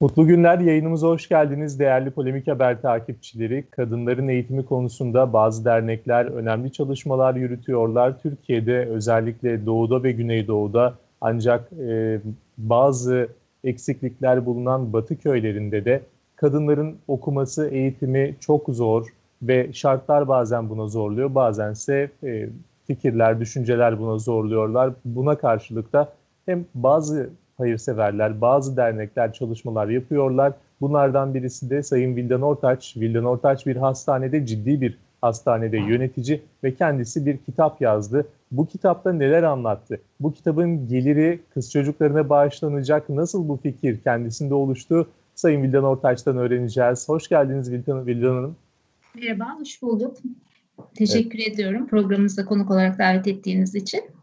Mutlu günler. Yayınımıza hoş geldiniz değerli Polemik Haber takipçileri. Kadınların eğitimi konusunda bazı dernekler önemli çalışmalar yürütüyorlar. Türkiye'de özellikle doğuda ve güneydoğuda ancak e, bazı eksiklikler bulunan batı köylerinde de kadınların okuması, eğitimi çok zor ve şartlar bazen buna zorluyor. Bazense e, fikirler, düşünceler buna zorluyorlar. Buna karşılık da hem bazı hayırseverler, bazı dernekler çalışmalar yapıyorlar. Bunlardan birisi de Sayın Vildan Ortaç. Vildan Ortaç bir hastanede, ciddi bir hastanede yönetici ve kendisi bir kitap yazdı. Bu kitapta neler anlattı? Bu kitabın geliri kız çocuklarına bağışlanacak. Nasıl bu fikir kendisinde oluştu? Sayın Vildan Ortaç'tan öğreneceğiz. Hoş geldiniz Vildan, Vildan Hanım. Merhaba, hoş bulduk. Teşekkür evet. ediyorum programımıza konuk olarak davet ettiğiniz için.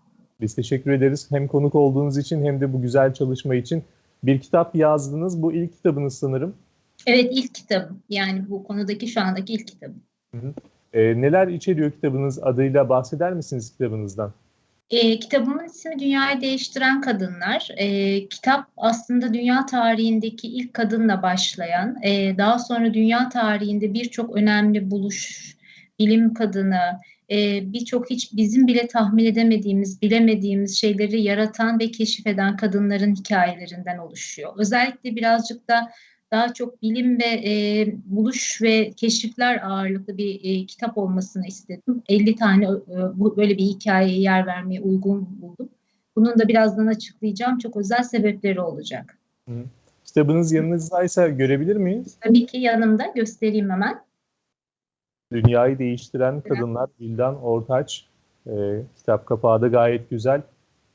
Biz teşekkür ederiz. Hem konuk olduğunuz için hem de bu güzel çalışma için. Bir kitap yazdınız. Bu ilk kitabınız sanırım. Evet ilk kitabım. Yani bu konudaki şu andaki ilk kitabım. Hı hı. E, neler içeriyor kitabınız adıyla bahseder misiniz kitabınızdan? E, kitabımın ismi Dünyayı Değiştiren Kadınlar. E, kitap aslında dünya tarihindeki ilk kadınla başlayan, e, daha sonra dünya tarihinde birçok önemli buluş, bilim kadını, e, birçok hiç bizim bile tahmin edemediğimiz, bilemediğimiz şeyleri yaratan ve keşfeden kadınların hikayelerinden oluşuyor. Özellikle birazcık da daha çok bilim ve e, buluş ve keşifler ağırlıklı bir e, kitap olmasını istedim. 50 tane e, bu, böyle bir hikayeye yer vermeye uygun buldum. Bunun da birazdan açıklayacağım. Çok özel sebepleri olacak. Hı. Kitabınız yanınızdaysa görebilir miyiz? Tabii ki yanımda. Göstereyim hemen. Dünyayı Değiştiren Kadınlar Bildan Ortaç. E, kitap kapağı da gayet güzel.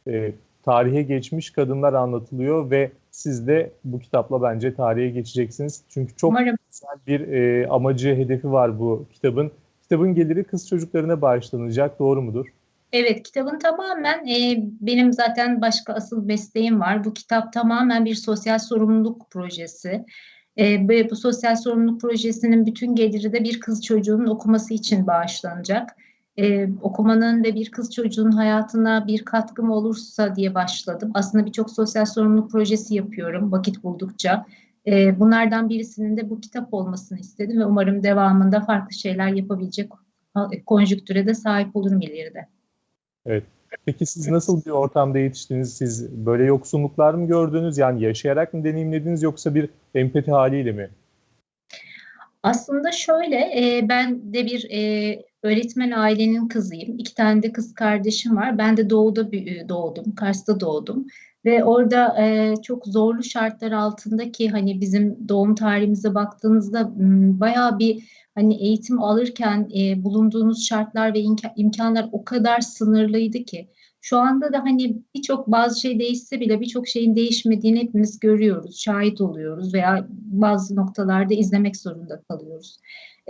E, tarihe geçmiş kadınlar anlatılıyor ve siz de bu kitapla bence tarihe geçeceksiniz. Çünkü çok Umarım. güzel bir e, amacı, hedefi var bu kitabın. Kitabın geliri kız çocuklarına bağışlanacak, doğru mudur? Evet, kitabın tamamen e, benim zaten başka asıl mesleğim var. Bu kitap tamamen bir sosyal sorumluluk projesi. E, bu sosyal sorumluluk projesinin bütün geliri de bir kız çocuğunun okuması için bağışlanacak. E, okumanın ve bir kız çocuğun hayatına bir katkım olursa diye başladım. Aslında birçok sosyal sorumluluk projesi yapıyorum vakit buldukça. E, bunlardan birisinin de bu kitap olmasını istedim ve umarım devamında farklı şeyler yapabilecek konjüktüre de sahip olurum ileride. Evet. Peki siz nasıl bir ortamda yetiştiniz? Siz böyle yoksunluklar mı gördünüz? Yani yaşayarak mı deneyimlediniz yoksa bir empati haliyle mi? Aslında şöyle, e, ben de bir e, öğretmen ailenin kızıyım. İki tane de kız kardeşim var. Ben de doğuda doğdum, Kars'ta doğdum. Ve orada e, çok zorlu şartlar altındaki hani bizim doğum tarihimize baktığınızda bayağı bir hani eğitim alırken e, bulunduğunuz şartlar ve imkan, imkanlar o kadar sınırlıydı ki şu anda da hani birçok bazı şey değişse bile birçok şeyin değişmediğini hepimiz görüyoruz, şahit oluyoruz veya bazı noktalarda izlemek zorunda kalıyoruz.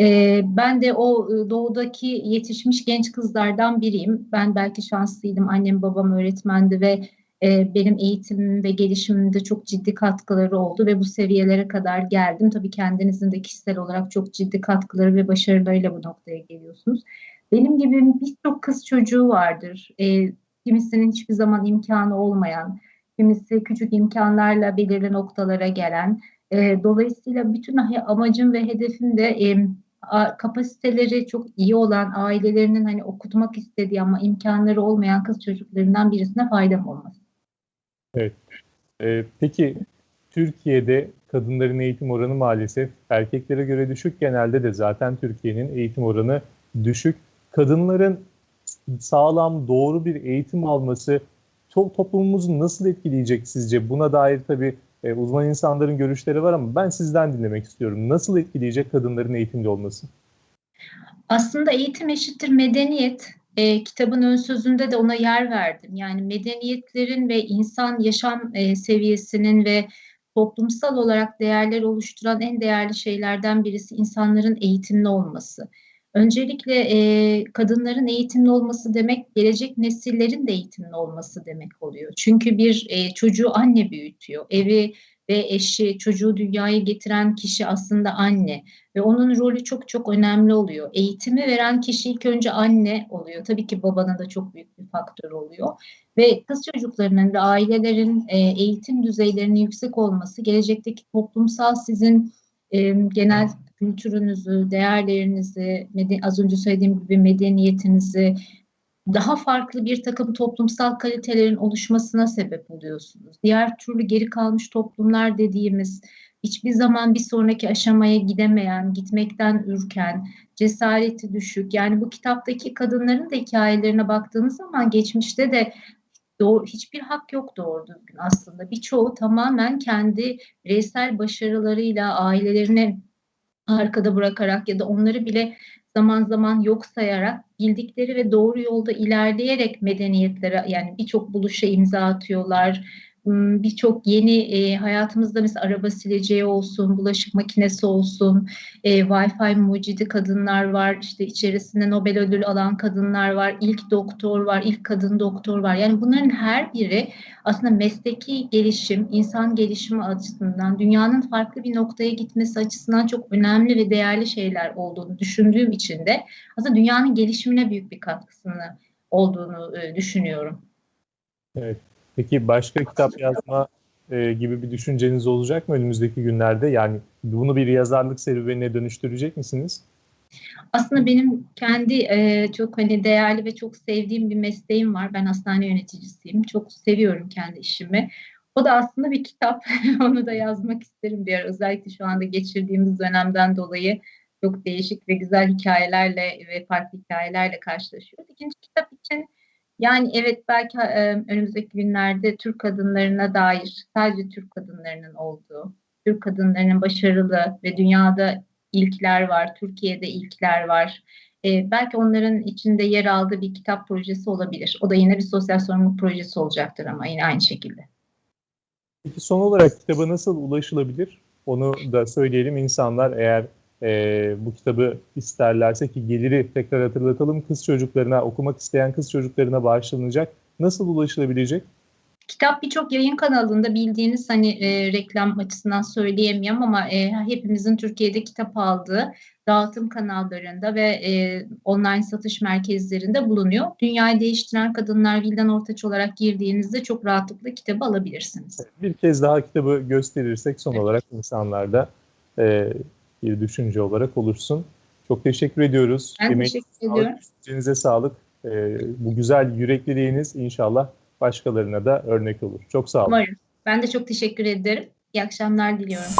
Ee, ben de o doğudaki yetişmiş genç kızlardan biriyim. Ben belki şanslıydım. Annem babam öğretmendi ve e, benim eğitimim ve gelişimimde çok ciddi katkıları oldu ve bu seviyelere kadar geldim. Tabii kendinizin de kişisel olarak çok ciddi katkıları ve başarılarıyla bu noktaya geliyorsunuz. Benim gibi birçok kız çocuğu vardır. E, kimisinin hiçbir zaman imkanı olmayan, kimisi küçük imkanlarla belirli noktalara gelen. E, dolayısıyla bütün amacım ve hedefim de e, kapasiteleri çok iyi olan ailelerinin hani okutmak istediği ama imkanları olmayan kız çocuklarından birisine faydam olması. Evet. Ee, peki Türkiye'de kadınların eğitim oranı maalesef erkeklere göre düşük. Genelde de zaten Türkiye'nin eğitim oranı düşük. Kadınların sağlam, doğru bir eğitim alması to toplumumuzu nasıl etkileyecek sizce? Buna dair tabii e, uzman insanların görüşleri var ama ben sizden dinlemek istiyorum. Nasıl etkileyecek kadınların eğitimde olması? Aslında eğitim eşittir medeniyet. E, kitabın ön sözünde de ona yer verdim. Yani medeniyetlerin ve insan yaşam e, seviyesinin ve toplumsal olarak değerler oluşturan en değerli şeylerden birisi insanların eğitimli olması. Öncelikle e, kadınların eğitimli olması demek gelecek nesillerin de eğitimli olması demek oluyor. Çünkü bir e, çocuğu anne büyütüyor, evi ve eşi, çocuğu dünyaya getiren kişi aslında anne ve onun rolü çok çok önemli oluyor. Eğitimi veren kişi ilk önce anne oluyor. Tabii ki babanın da çok büyük bir faktör oluyor. Ve kız çocuklarının ve ailelerin e, eğitim düzeylerinin yüksek olması gelecekteki toplumsal sizin e, genel kültürünüzü, değerlerinizi, az önce söylediğim gibi medeniyetinizi, daha farklı bir takım toplumsal kalitelerin oluşmasına sebep oluyorsunuz. Diğer türlü geri kalmış toplumlar dediğimiz hiçbir zaman bir sonraki aşamaya gidemeyen, gitmekten ürken, cesareti düşük. Yani bu kitaptaki kadınların da hikayelerine baktığınız zaman geçmişte de doğru, hiçbir hak yok doğru düzgün aslında. Birçoğu tamamen kendi bireysel başarılarıyla ailelerini arkada bırakarak ya da onları bile zaman zaman yok sayarak bildikleri ve doğru yolda ilerleyerek medeniyetlere yani birçok buluşa imza atıyorlar. Hmm, Birçok yeni e, hayatımızda mesela araba sileceği olsun, bulaşık makinesi olsun, e, Wi-Fi mucidi kadınlar var, işte içerisinde Nobel ödülü alan kadınlar var, ilk doktor var, ilk kadın doktor var. Yani bunların her biri aslında mesleki gelişim, insan gelişimi açısından, dünyanın farklı bir noktaya gitmesi açısından çok önemli ve değerli şeyler olduğunu düşündüğüm için de aslında dünyanın gelişimine büyük bir katkısını olduğunu e, düşünüyorum. Evet. Peki başka kitap yazma e, gibi bir düşünceniz olacak mı önümüzdeki günlerde? Yani bunu bir yazarlık serüvenine dönüştürecek misiniz? Aslında benim kendi e, çok hani değerli ve çok sevdiğim bir mesleğim var. Ben hastane yöneticisiyim. Çok seviyorum kendi işimi. O da aslında bir kitap. Onu da yazmak isterim bir ara. Özellikle şu anda geçirdiğimiz dönemden dolayı çok değişik ve güzel hikayelerle ve farklı hikayelerle karşılaşıyoruz. İkinci kitap yani evet belki e, önümüzdeki günlerde Türk kadınlarına dair sadece Türk kadınlarının olduğu, Türk kadınlarının başarılı ve dünyada ilkler var, Türkiye'de ilkler var. E, belki onların içinde yer aldığı bir kitap projesi olabilir. O da yine bir sosyal sorumluluk projesi olacaktır ama yine aynı şekilde. Peki son olarak kitaba nasıl ulaşılabilir? Onu da söyleyelim. İnsanlar eğer e, bu kitabı isterlerse ki geliri tekrar hatırlatalım kız çocuklarına, okumak isteyen kız çocuklarına bağışlanacak. Nasıl ulaşılabilecek? Kitap birçok yayın kanalında bildiğiniz hani e, reklam açısından söyleyemiyorum ama e, hepimizin Türkiye'de kitap aldığı dağıtım kanallarında ve e, online satış merkezlerinde bulunuyor. Dünyayı Değiştiren Kadınlar Vildan Ortaç olarak girdiğinizde çok rahatlıkla kitabı alabilirsiniz. Bir kez daha kitabı gösterirsek son olarak insanlarda e, bir düşünce olarak olursun. Çok teşekkür ediyoruz. Ben Emeğinize teşekkür sağlık, ediyorum. düşüncenize sağlık. E, bu güzel yürekliliğiniz inşallah başkalarına da örnek olur. Çok sağ olun. Umarım. Ben de çok teşekkür ederim. İyi akşamlar diliyorum.